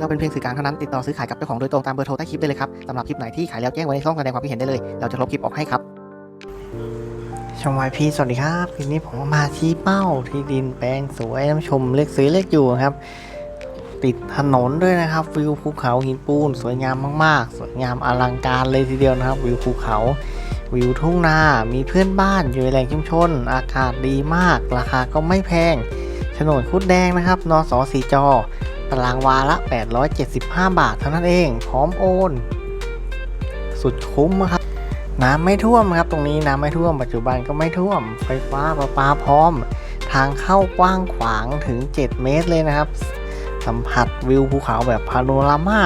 เราเป็นเพียงสื่อกลางเท่านั้นติดต่อซื้อขายกับเจ้าของโดยตรงตามเบอร์โทรใต้คลิปได้เลยครับสำหรับคลิปไหนที่ขายแล้วแจ้งไว้ในช่องแสดงความคิดเห็นได้เลย เราจะลบคลิปออกให้ครับช่องวายพีสวัสดีครับคลิปนี้ผมมาชี้เป้าที่ดินแปลงสวยน้ำชมเล็กซื้อเล็กอยู่ครับ ติดถนนด้วยนะครับวิวภูเขาหินปูน สวยงามมากๆ สวยงามอลังการเลยทีเดียวนะครับ วิวภูเขาวิวทุ่งนา มีเพื่อนบ้านอยู่ในแหล่งชุมชน อากาศดีมาก ราคาก็ไม่แพงโฉนดคุดแดงนะครับ นสสีจอ ตารางวาละ 875 บาทเท่านั้นเอง พร้อมโอน สุดคุ้มครับ น้ำไม่ท่วมครับ ตรงนี้น้ำไม่ท่วม ปัจจุบันก็ไม่ท่วม ไฟฟ้าประปาพร้อม ทางเข้ากว้างขวางถึง 7 เมตรเลยนะครับ สัมผัสวิวภูเขาแบบพาโนรามา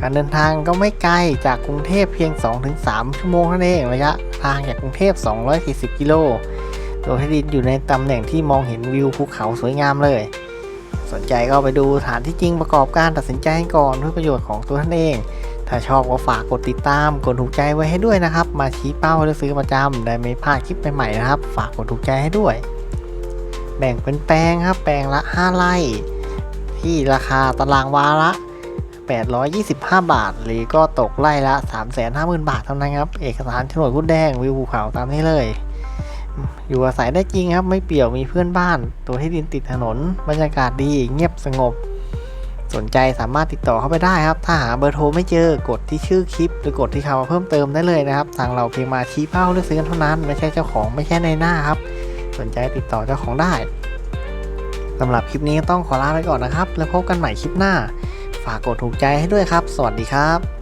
การเดินทางก็ไม่ไกลจากกรุงเทพเพียง 2-3 ชั่วโมงเท่านั้นเองระยะทางจากกรุงเทพ 240 กิโล โดยที่ดินอยู่ในตำแหน่งที่มองเห็นวิวภูเขาสวยงามเลย สนใจก็ไปดูฐานที่จริงประกอบการตัดสินใจให้ก่อนเพื่อประโยชน์ของตัวท่านเอง ถ้าชอบก็ฝากกดติดตาม กดถูกใจไว้ให้ด้วยนะครับ มาชี้เป้าเลือกซื้อประจำได้ไม่พลาดคลิปใหม่ๆนะครับ ฝากกดถูกใจให้ด้วย แบ่งเป็นแปลงครับ แปลงละ 5 ไร่ ที่ราคาตารางวาละ 825 บาท หรือก็ตกไร่ละ 350,000 บาทเท่านั้นครับ เอกสารโฉนดพุดแดงวิวภูเขาตามนี้เลย อยู่อาศัยได้จริงครับ ไม่เปี่ยวมีเพื่อนบ้าน ตัวที่ดินติดถนน บรรยากาศดีเงียบสงบ สนใจสามารถติดต่อเข้าไปได้ครับ ถ้าหาเบอร์โทรไม่เจอกดที่ชื่อคลิป หรือกดที่คำว่าเพิ่มเติมได้เลยนะครับ ทางเราเพียงมาชี้เป้าเลือกซื้อกันเท่านั้น ไม่ใช่เจ้าของไม่ใช่ในหน้าครับ สนใจติดต่อเจ้าของได้สำหรับคลิปนี้ต้องขอลาไปก่อนนะครับ แล้วพบกันใหม่คลิปหน้า ฝากกดถูกใจให้ด้วยครับ สวัสดีครับ